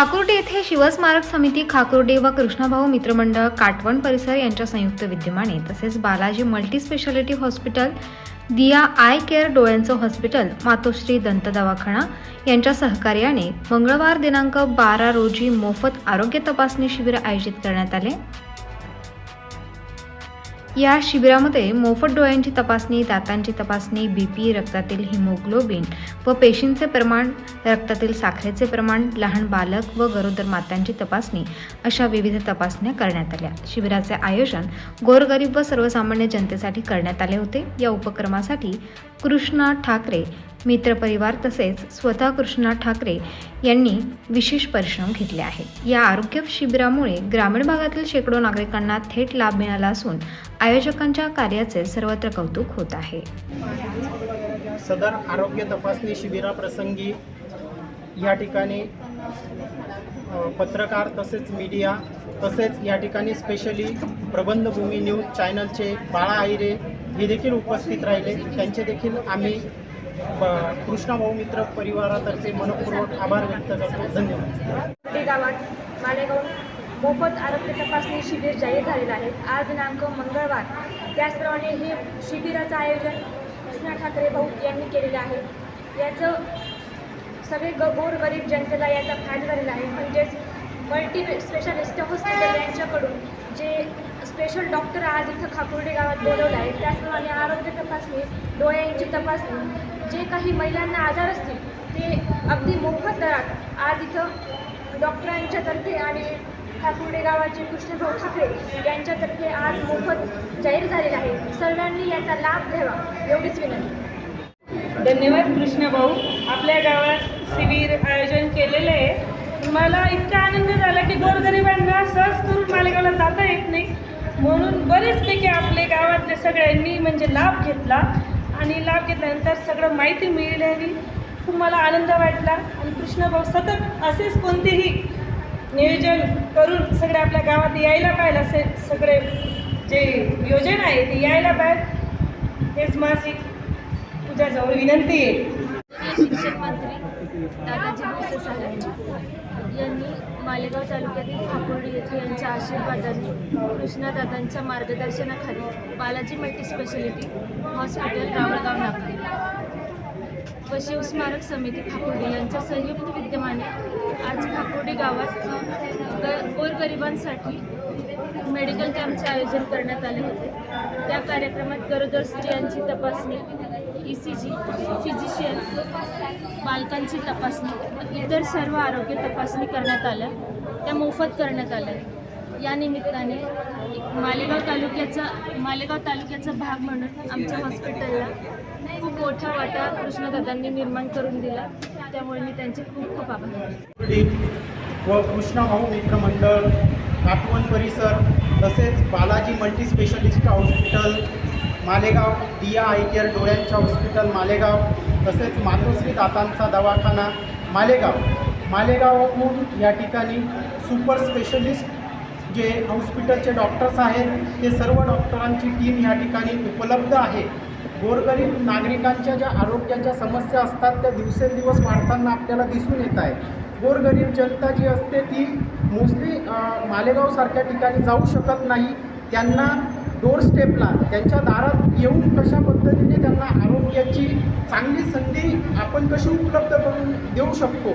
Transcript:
खाकुर्डी येथे शिवस्मारक समिती खाकुर्डे व कृष्णाभाऊ मित्रमंडळ काटवण परिसर यांच्या संयुक्त विद्यमाने तसेच Balaji multi speciality hospital Diya eye care डोळ्यांचं hospital Matoshri दंत दवाखाना यांच्या सहकार्याने मंगळवार दिनांक बारा रोजी मोफत आरोग्य तपासणी शिबिर आयोजित करण्यात आले. या शिबिरामध्ये मोफत डोळ्यांची तपासणी दातांची तपासणी बीपी रक्तातील हिमोग्लोबिन व पेशींचे प्रमाण रक्तातील साखरेचे प्रमाण लहान बालक व गरोदर मातांची तपासणी अशा विविध तपासण्या करण्यात आल्या. शिबिराचे आयोजन गोरगरीब व सर्वसामान्य जनतेसाठी करण्यात आले होते. या उपक्रमासाठी कृष्णा ठाकरे मित्रपरिवार तसेच स्वतः कृष्णा ठाकरे यांनी विशेष परिश्रम घेतले आहेत. या आरोग्य शिबिरामुळे ग्रामीण भागातील शेकडो नागरिकांना थेट लाभ मिळाला असून आयोजकांच्या कार्याचे सर्वत्र कौतुक होत आहे. सदर आरोग्य तपासणी शिबिराप्रसंगी या ठिकाणी पत्रकार तसेच मीडिया तसेच या ठिकाणी स्पेशली प्रबंधभूमी न्यूज चॅनलचे बाळा आहिरे हे देखील उपस्थित राहिले. त्यांचे देखील आम्ही कृष्णाभाऊ मित्र परिवारातर्फे मनपूर्वक आभार व्यक्त करतो. धन्यवाद. गावात मालेगाव मोफत आरोग्य तपासणी शिबिर जाहीर झालेलं आहे. आज दिनांक मंगळवार. त्याचप्रमाणे हे शिबिराचं आयोजन कृष्णा ठाकरे भाऊ यांनी केलेलं आहे. याचं सगळे ग गोरगरीब जनतेला याचा फायदा झालेला आहे. म्हणजेच मल्टी स्पेशालिस्ट हॉस्पिटल यांच्याकडून जे स्पेशल डॉक्टर आज इथं खाकुर्डे गावात बोलवलं आहे. त्याचप्रमाणे आरोग्य तपासणी डोळ्यांची तपासणी जे काही महिलांना आजार असतील ते अगदी मोफत दरात आज इथं डॉक्टरांच्यातर्फे आणि ठाकुर्डे गावाचे कृष्णभाऊ ठाकरे यांच्यातर्फे आज मोफत जाहीर झालेला आहे. सर्वांनी याचा लाभ घ्यावा एवढीच विनंती. धन्यवाद कृष्णभाऊ. आपल्या गावात शिबिर आयोजन केलेलं आहे. मला इतका आनंद झाला की गोरगरिबांना सहज करून मालेगावला जाता येत नाही. म्हणून बरेचपैकी आपल्या गावातल्या सगळ्यांनी म्हणजे लाभ घेतला. आणि लाभ घेतल्यानंतर सगळं माहिती मिळाली खूप मला आनंद वाटला. आणि कृष्णभाऊ सतत असेच कोणतेही नियोजन करून सगळे आपल्या गावात यायला पाहिजे असे सगळे जे योजना आहे ते यायला पाहिजे. तेच माझी तुझ्याजवळ विनंती आहे. शिक्षण मंत्री दादाजी भोसे साहेब यांनी मालेगाव तालुक्यातील खाकुर्डी येथे यांच्या आशीर्वादाने कृष्णादादांच्या मार्गदर्शनाखाली Balaji multi speciality hospital Ravalgaon नाका. व शिवस्मारक समिती खाकुर्डी यांच्या संयुक्त विद्यमाने आज खाकुर्डी गावात ग गोरगरिबांसाठी मेडिकल कॅम्पचे आयोजन करण्यात आले होते. त्या कार्यक्रमात गरोदर स्त्रियांची तपासणी ई सी जी फिजिशियन बालकांची तपासणी व इतर सर्व आरोग्य तपासणी करण्यात आल्या. त्या मोफत करण्यात आल्या. या निमित्ताने मालेगाव तालुक्याचा मालेगाव तालुक्याचा भाग म्हणून आमच्या हॉस्पिटलला खूप मोठा वाटा कृष्णदादांनी निर्माण करून दिला. त्यामुळे मी त्यांचे खूप खूप आभार व कृष्णाभाऊ मित्र मंडळ काटवण परिसर तसेच Balaji multi hospital Malegaon Diya eye care डोळ्यांच्या हॉस्पिटल मालेगाव तसेच मातोश्री दातांचा दवाखाना मालेगाव. मालेगावहून या ठिकाणी सुपर स्पेशलिस्ट जे हॉस्पिटलचे डॉक्टर्स आहेत ते सर्व डॉक्टरांची टीम या ठिकाणी उपलब्ध आहे. गोरगरीब नागरिकांच्या ज्या आरोग्याच्या समस्या असतात त्या दिवसेंदिवस वाढताना आपल्याला दिसून येत आहे गोरगरीब जनता जी असते ती मोस्टली मालेगावसारख्या ठिकाणी जाऊ शकत नाही. त्यांना डोर स्टेपला त्यांच्या दारात येऊन कशा पद्धतीने त्यांना आरोग्याची चांगली संधी आपण कशी उपलब्ध करून देऊ शकतो?